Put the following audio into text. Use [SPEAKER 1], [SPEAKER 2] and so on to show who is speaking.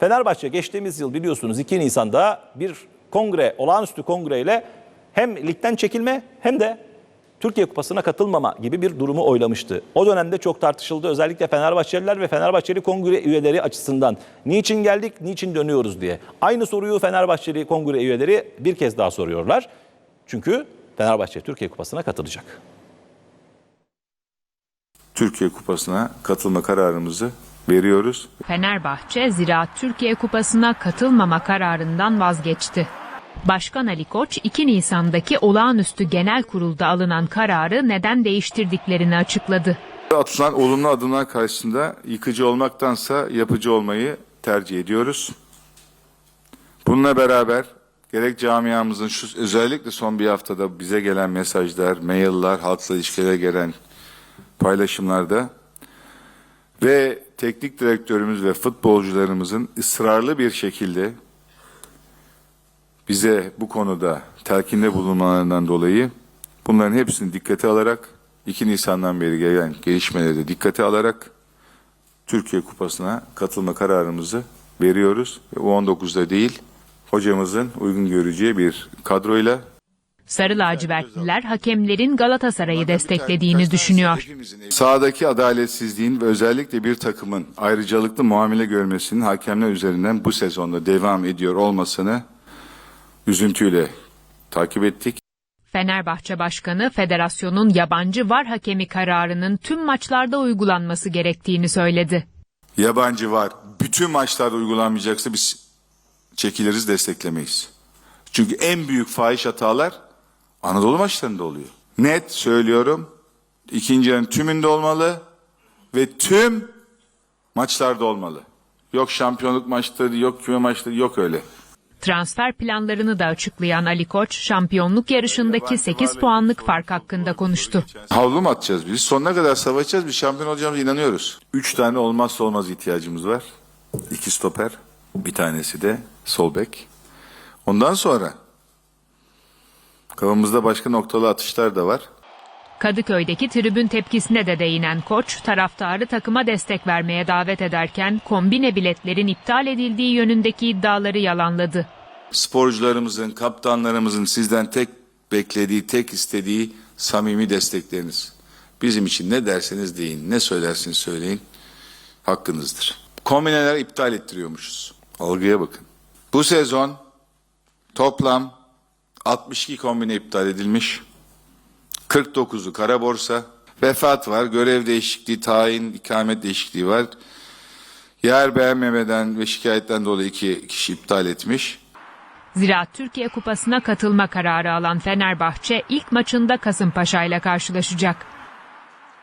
[SPEAKER 1] Fenerbahçe geçtiğimiz yıl biliyorsunuz 2 Nisan'da bir kongre, olağanüstü kongreyle hem ligden çekilme hem de Türkiye Kupası'na katılmama gibi bir durumu oylamıştı. O dönemde çok tartışıldı özellikle Fenerbahçeliler ve Fenerbahçeli kongre üyeleri açısından. Niçin geldik, niçin dönüyoruz diye. Aynı soruyu Fenerbahçeli kongre üyeleri bir kez daha soruyorlar. Çünkü Fenerbahçe Türkiye Kupası'na katılacak.
[SPEAKER 2] Türkiye Kupası'na katılma kararımızı veriyoruz.
[SPEAKER 3] Fenerbahçe Ziraat Türkiye Kupası'na katılmama kararından vazgeçti. Başkan Ali Koç 2 Nisan'daki olağanüstü genel kurulda alınan kararı neden değiştirdiklerini açıkladı.
[SPEAKER 2] Atılan olumlu adımlar karşısında yıkıcı olmaktansa yapıcı olmayı tercih ediyoruz. Bununla beraber gerek camiamızın şu özellikle son bir haftada bize gelen mesajlar, mailler, halkla ilişkilere gelen paylaşımlarda ve teknik direktörümüz ve futbolcularımızın ısrarlı bir şekilde bize bu konuda telkinde bulunmalarından dolayı bunların hepsini dikkate alarak 2 Nisan'dan beri gelen gelişmeleri de dikkate alarak Türkiye Kupası'na katılma kararımızı veriyoruz. Ve U19'da değil hocamızın uygun göreceği bir kadroyla
[SPEAKER 3] Sarı lacivertliler hakemlerin Galatasaray'ı desteklediğini düşünüyor.
[SPEAKER 2] Sahadaki adaletsizliğin ve özellikle bir takımın ayrıcalıklı muamele görmesinin hakemler üzerinden bu sezonda devam ediyor olmasını üzüntüyle takip ettik.
[SPEAKER 3] Fenerbahçe Başkanı federasyonun yabancı var hakemi kararının tüm maçlarda uygulanması gerektiğini söyledi.
[SPEAKER 2] Yabancı var. Bütün maçlarda uygulanmayacaksa biz çekiliriz desteklemeyiz. Çünkü en büyük fahiş hatalar Anadolu maçlarında oluyor. Net söylüyorum. İkinci yarının tümünde olmalı ve tüm maçlarda olmalı. Yok şampiyonluk maçları, yok küme maçları, yok öyle.
[SPEAKER 3] Transfer planlarını da açıklayan Ali Koç, şampiyonluk yarışındaki 8 puanlık fark hakkında konuştu.
[SPEAKER 2] Havlu mu atacağız biz? Sonuna kadar savaşacağız. Biz şampiyon olacağımıza inanıyoruz. Üç tane olmazsa olmaz ihtiyacımız var. İki stoper, bir tanesi de sol bek. Ondan sonra kafamızda başka noktalı atışlar da var.
[SPEAKER 3] Kadıköy'deki tribün tepkisine de değinen Koç, taraftarı takıma destek vermeye davet ederken kombine biletlerin iptal edildiği yönündeki iddiaları yalanladı.
[SPEAKER 2] Sporcularımızın, kaptanlarımızın sizden tek beklediği, tek istediği samimi destekleriniz. Bizim için ne derseniz deyin, ne söylersiniz söyleyin hakkınızdır. Kombineler iptal ettiriyormuşuz. Algıya bakın. Bu sezon toplam 62 kombine iptal edilmiş. 49'u kara borsa. Vefat var, görev değişikliği, tayin, ikamet değişikliği var. Yer beğenmemeden ve şikayetten dolayı iki kişi iptal etmiş.
[SPEAKER 3] Ziraat Türkiye Kupası'na katılma kararı alan Fenerbahçe ilk maçında Kasımpaşa ile karşılaşacak.